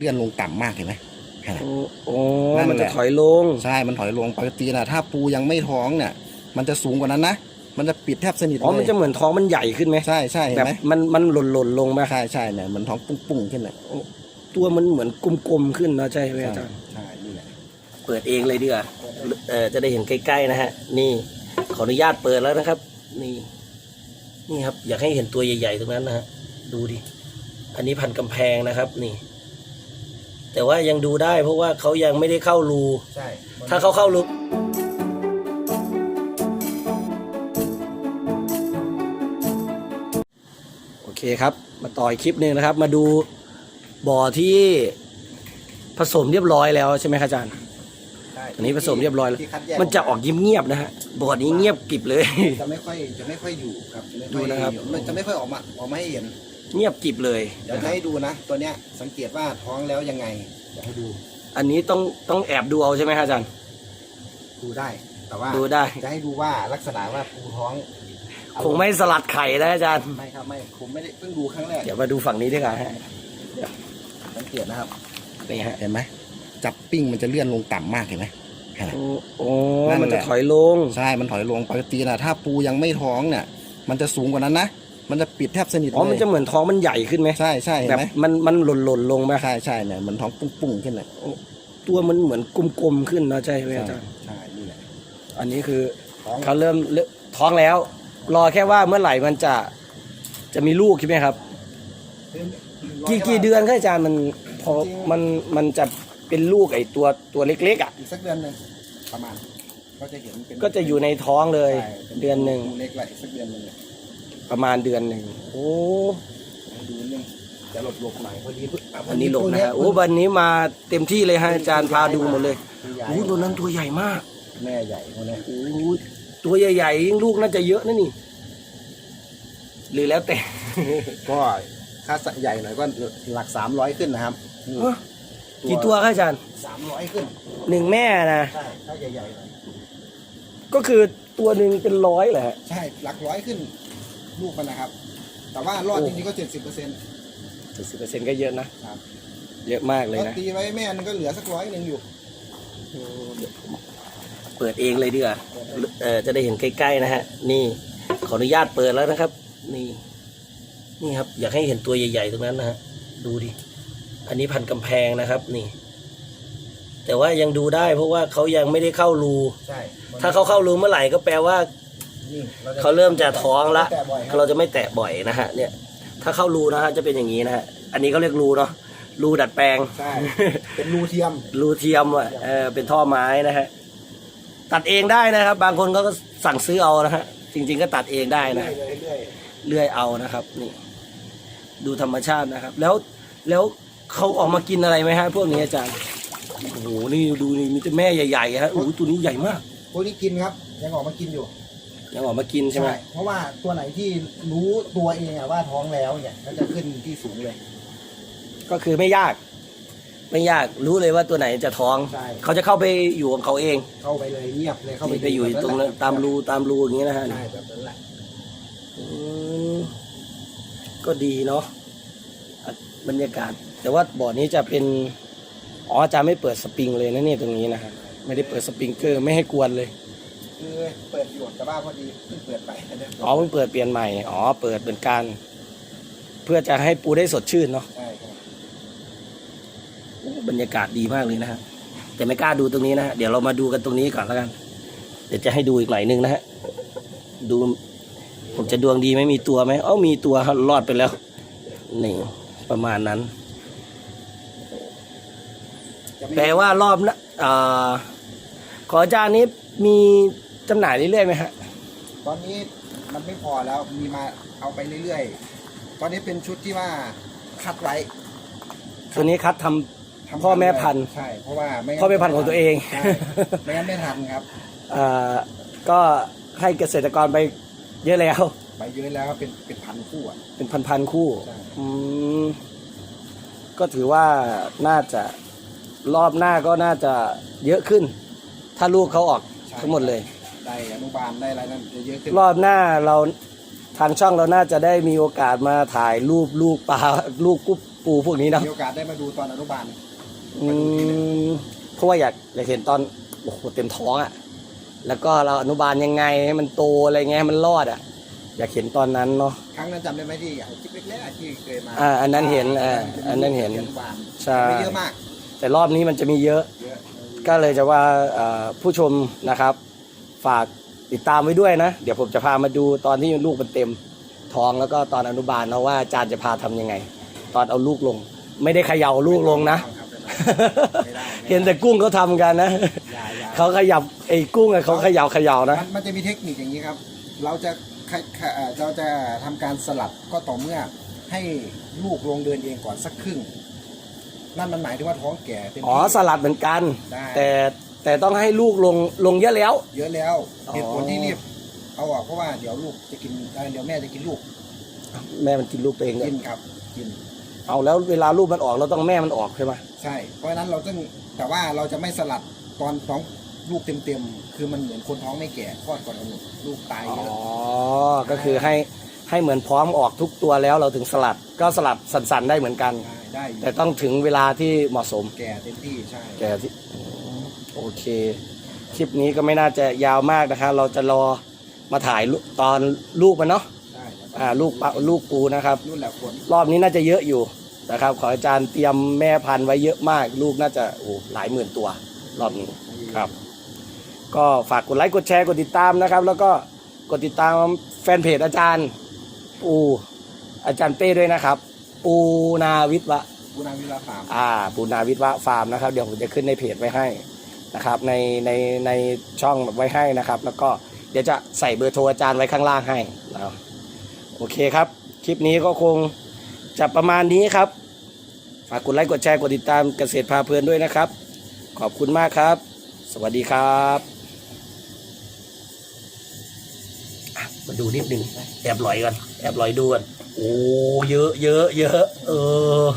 เลื่อนลงต่ำมากเห็นไหมโอ้โอ้นั่นแหละ มันจะถอยลง ใช่มันถอยลงปกตินะถ้าปูยังไม่ท้องเนี่ยมันจะสูงกว่านั้นนะมันจะปิดแทบสนิทอ๋อมันเลยจะเหมือนท้องมันใหญ่ขึ้นไหมใช่ใช่เห็แบนบไหมมันมันหล่นหล่นๆลงมาใช่ใช่เนี่ยเหมันท้องปุ้งๆขึ้นเลยตัวมันเหมือนกลมๆขึ้นเนอะใช่ไหมอาจารย์ ใช่นี่แหละเปิดเองเลยดีกว่าเออจะได้เห็นใกล้ๆนะฮะ นี่ขออนุญาตเปิดแล้วนะครับ นี่ นี่ครับ อยากให้เห็นตัวใหญ่ๆตรงนั้นนะฮะ ดูดิ อันนี้พันกำแพงนะครับ นี่ แต่ว่ายังดูได้เพราะว่าเขายังไม่ได้เข้ารู ใช่ถ้าเขาเข้ารูโอเคครับ มาต่อยคลิปหนึ่งนะครับ มาดูบ่อที่ผสมเรียบร้อยแล้วใช่ไหมครับอาจารย์ใช่อันนี้ผสมเรียบร้อยแล้ว ที่คัดแยกมันจะออกเงียบๆนะฮะบ่อนี้เงียบกริบเลย จะไม่ค่อยจะไม่ค่อยอยู่ครับจไม่อยดูนะครับ มันจะไม่ค่อยออกมาออกมาให้เห็น เงียบกริบเลยเดี๋ยวนะคจะรับให้ดูนะ ตัวเนี้ยสังเกตว่าท้องแล้วยังไงเดี๋ยวให้ดูอันนี้ต้องต้องแอบดูเอาใช่ไหมครับอาจารย์ ดูได้ แต่ว่าดูได้ จะให้ดูว่าลักษณะว่าปูท้องคงไม่สลัดไข่นะอาจารย์ ไม่ครับไม่ผมไม่ได้เพิ่งดูครั้งแรกเดี๋ยวมาดูฝั่งนี้ดีกว่าฮะสังเกตนะครับนี่ฮะเห็นไหมจับปิ้งมันจะเลื่อนลงต่ำมากเห็นไหม โอ้โอ้นั่นแหละ มันจะถอยลง ใช่ มันถอยลงปกตินะถ้าปูยังไม่ท้องเนี่ย มันจะสูงกว่านั้นนะ มันจะปิดแทบสนิทอ๋อมันจะเลยเหมือนท้องมันใหญ่ขึ้นไหมใช่ใช่เห็นแบบไหมมันมันหล่นหล่นๆลงมาใช่ใช่เนี่ยเหมันท้องปุ้งๆขึ้นเลยตัวมันเหมือนกลมๆขึ้นเนอะใช่ไหมอาจารย์ใช่นี่แหละ อันนี้คือท้อง เขาเริ่มเริ่มท้องแล้ว รอแค่ว่าเมื่อไหร่มันจะจะมีลูกใช่ไหมครับ กี่กี่เดือนครับอาจารย์มันพอมันมันจะเป็นลูกไอ้ตัวตัวเล็กๆอะ อีกสักเดือนหนึ่งประมาณ ก็จะเห็นเป็นก็จะอยู่ในท้องเลย ใช่ป็เดือนหนึ่งปูเล็กเลยอีกสักเดือนหนึ่งเลย ประมาณเดือนหนึ่งโอ้ให้ดูนิดนึงจะหลบหลบๆหน่อยพอดีเพิ่งะอันนี้หลบนะฮะโอ้วันนี้มาเต็มที่เลยฮะอาจารย์พาดูหมดเลยตัวใหญ่โอ้ตัวนั้นตัวใหญ่มาก แม่ใหญ่คนเนี้ยโอ้ตัวใหญ่ๆยิ่งลูกน่าจะเยอะนะนี่ หรือแล้วแต่ก็ค่าใหญ่หน่อยก็หลักสามร้อยขึ้นนะครับฮะกี่ตัวครับอาจารย์สามร้อยขึ้นหนึ่งแม่นะใช่ถ้าใหญ่ๆหน่อยก็คือตัวหนึ่งเป็นร้อยแหละใช่หลักร้อยขึ้น ลูกมันนะครับ แต่ว่ารอดโอ้จริงๆก็เจ็ดสิบเปอร์เซ็นต์สิบเปอร์เซ็นต์ก็เยอะนะ ครับเยอะมากเลยก็นะ ตีไว้แม่นึงก็เหลือสักร้อยหนึ่งอยู่เปิดเองเลยดีกว่าเออจะได้เห็นใกล้ๆนะฮะ นี่ขออนุญาตเปิดแล้วนะครับ นี่ นี่ครับ อยากให้เห็นตัวใหญ่ ๆ ตรงนั้นนะฮะ ดูดิ อันนี้พันกำแพงนะครับ นี่ แต่ว่ายังดูได้ เพราะว่าเขายังไม่ได้เข้ารู ใช่ถ้าเขาเข้ารูเมื่อไหร่ก็แปลว่า นี่จะเขาเริ่มจะท้องละ แตะบ่อยครับเราจะไม่แตะบ่อยนะฮะ เนี่ย ถ้าเข้ารูนะฮะจะเป็นอย่างนี้นะฮะ อันนี้เขาเรียกรูเนาะ รูดัดแปลง ใช่ เป็นรูเทียม รูเทียมอะเออเป็นท่อไม้นะฮะ ตัดเองได้นะครับ บางคนก็สั่งซื้อเอานะฮะ จริง ๆ ก็ตัดเองได้นะ เรื่อยๆเรื่อยเลื่อยเอานะครับ นี่ ดูธรรมชาตินะครับ แล้วแล้วเขาออกมากินอะไรไหมฮะพวกนี้อาจารย์โอ้โหนี่ดูนี่มีแต่แม่ใหญ่ๆฮะโอ้โหตัวนี้ใหญ่มากๆพวกนี้กินครับ ยังออกมากินอยู่ ยังออกมากินใช่ไหมเพราะว่าตัวไหนที่รู้ตัวเองอะว่าท้องแล้วเนี่ยก็จะขึ้นที่สูงเลย ก็คือไม่ยาก ไม่ยากรู้เลยว่าตัวไหนจะท้อง ใช่ เขาจะเข้าไปอยู่ของเขาเองเข้าไปเลยเงียบเลยเข้าไปไปอยู่ตรงนั้นตามรูตามรูอย่างนี้นะฮะใช่แบบนั้นแหละอืมก็ดีเนาะอะบรรยากาศ แต่ว่าบ่อนี้จะเป็นอ๋ออาจารย์ไม่เปิดสปริงเลยนะเนี่ยตรงนี้นะฮะไม่ได้เปิดสปริงเกอร์ไม่ให้กวนเลย คือเปิดอยู่แต่ว่าพอดีเพิ่งเปิดไปนะอ๋อเพิ่งเปิดเปลี่ยนใหม่ อ๋อ เปิดเป็นการเพื่อจะให้ปูได้สดชื่นเนาะใช่ครับโอ้บรรยากาศดีมากเลยนะฮะแต่ไม่กล้าดูตรงนี้นะฮะเดี๋ยวเรามาดูกันตรงนี้ก่อนแล้วกัน เดี๋ยวจะให้ดูอีกหน่อยนึงนะฮะดู ผมจะดวงดีไหม่มีตัวไหมเอ้ามีตัวครับรอดไปแล้วนี่ประมาณนั้นจะไม่แปลว่ารอบนะอ่าขออาจารย์นี้มี จำหน่ายเรื่อยๆไหมฮะ ตอนนี้มันไม่พอแล้วมีมาเอาไปเรื่อยๆ ตอนนี้เป็นชุดที่ว่าคัดไว้ตัวนี้คัดทำ ทำพ่อแม่พันธุ์ ใช่เพราะว่าไม่งั้พ่อแม่พันธุ์ของตัวเองใช่ไม่งั้นไม่ทันครับอ่าก็ให้เกษตรกรไปเยอะแล้ว ไปเยอะแล้วเป็นเป็นพันคู่อะเป็นพันๆคู่ใช่ อืมก็ถือว่าน่าจะรอบหน้าก็น่าจะเยอะขึ้น ถ้าลูกเขาออกใช่ทั้งหมดเลย ได้อนุบาลได้อะไรนั่นจะเยอะขึ้นรอบหน้าเราทางช่องเราน่าจะได้มีโอกาสมาถ่ายรูปลูกปลาลูกกุ๊บปูพวกนี้เนาะมีโอกาสได้มาดูตอนอนุบาลอืมเพราะว่าอยากอยากเห็นตอนโอ้โหเต็มท้องอะ่ะ แล้วก็เราอนุบาลยังไงให้มันโตอะไรเงี้ยให้มันรอดอะ่ะ อยากเห็นตอนนั้นเนาะครั้งนั้นจำได้ไหมที่คลิปเล็กๆที่เคยมาอ่าอันนั้นเห็นอ่าอันนั้นเห็นอนุบาลใช่ไม่เยอะมาก แต่รอบนี้มันจะมีเยอะ เยอะ ก็เลยจะว่าเอ่อผู้ชมนะครับ ฝากติดตามไว้ด้วยนะ เดี๋ยวผมจะพามาดูตอนที่ลูกมันเต็มท้องแล้วก็ตอนอนุบาลเนาะว่าอาจารย์จะพาทำยังไง ตอนเอาลูกลง ไม่ได้เขย่าลูกลงนะไม่ได้ไม่ได้เห็นแต่กุ้งเขาทำกันนะอย่าอย่าเขาขยับไอ้กุ้งอะเขาเขย่าเขย่านะ มันมันจะมีเทคนิคอย่างนี้ครับ เราจะขะขะเอ่อเราจะทำการสลัดก็ต่อเมื่อให้ลูกลงเดินเองก่อนสักครึ่ง นั่นมันหมายถึงว่าท้องแก่เต็มอ๋อที่สลัดเหมือนกันได้แต่ แต่ต้องให้ลูกลงลงเยอะแล้ว เยอะแล้วอ๋อเหตุผลที่รีบเอาออกเพราะว่าเดี๋ยวลูกจะกินเอ่อเดี๋ยวแม่จะกินลูกแม่มันกินลูกตัวเองเลยกินครับกินเอาแล้วเวลาลูกมันออกเราต้องแม่มันออกใช่ไหมใช่ เพราะฉะนั้นเราต้องแต่ว่าเราจะไม่สลัดตอนท้องลูกเต็มๆคือมันเหมือนคนท้องไม่แก่คลอดก่อนกำหนดลูกตายอ๋เยออะก็คือให้ให้เหมือนพร้อมออกทุกตัวแล้วเราถึงสลัดก็สลัดสันๆได้เหมือนกันได้ได้อยู่แต่ต้องถึงเวลาที่เหมาะสมแก่เต็มที่ใช่แกที่โอ เค คลิปนี้ก็ไม่น่าจะยาวมากนะคะ เราจะรอมาถ่ายลูกตอนลูกมันเนาะได้อ่าลูกปะลูกปูนะครับ รุ่นแหละขนรอบนี้น่าจะเยอะอยู่นะครับ ขออาจารย์เตรียมแม่พันธุ์ไว้เยอะมาก ลูกน่าจะโอ้หลายหมื่นตัว รอบนี้ครับ ก็ฝากกดไลค์กดแชร์กดติดตามนะครับ แล้วก็กดติดตามแฟนเพจอาจารย์ ปูอาจารย์เป้ด้วยนะครับ ปูนาวิทย์วะบุนาวิลาฟาร์ม อ่าปูนาวิทย์วะฟาร์มนะครับ เดี๋ยวผมจะขึ้นในเพจไว้ให้ นะครับในในในช่องไว้ให้นะครับ แล้วก็เดี๋ยวจะใส่เบอร์โทรอาจารย์ไว้ข้างล่างให้นะครับโอเคครับ คลิปนี้ก็คงจะประมาณนี้ครับ ฝากกดไลค์กดแชร์กดติดตามเกษตรพาเพลินด้วยนะครับ ขอบคุณมากครับ สวัสดีครับมาดูนิดหนึ่งแอบลอยกันแอบลอยดูกันโอ้เยอะเยอะเยอะเออ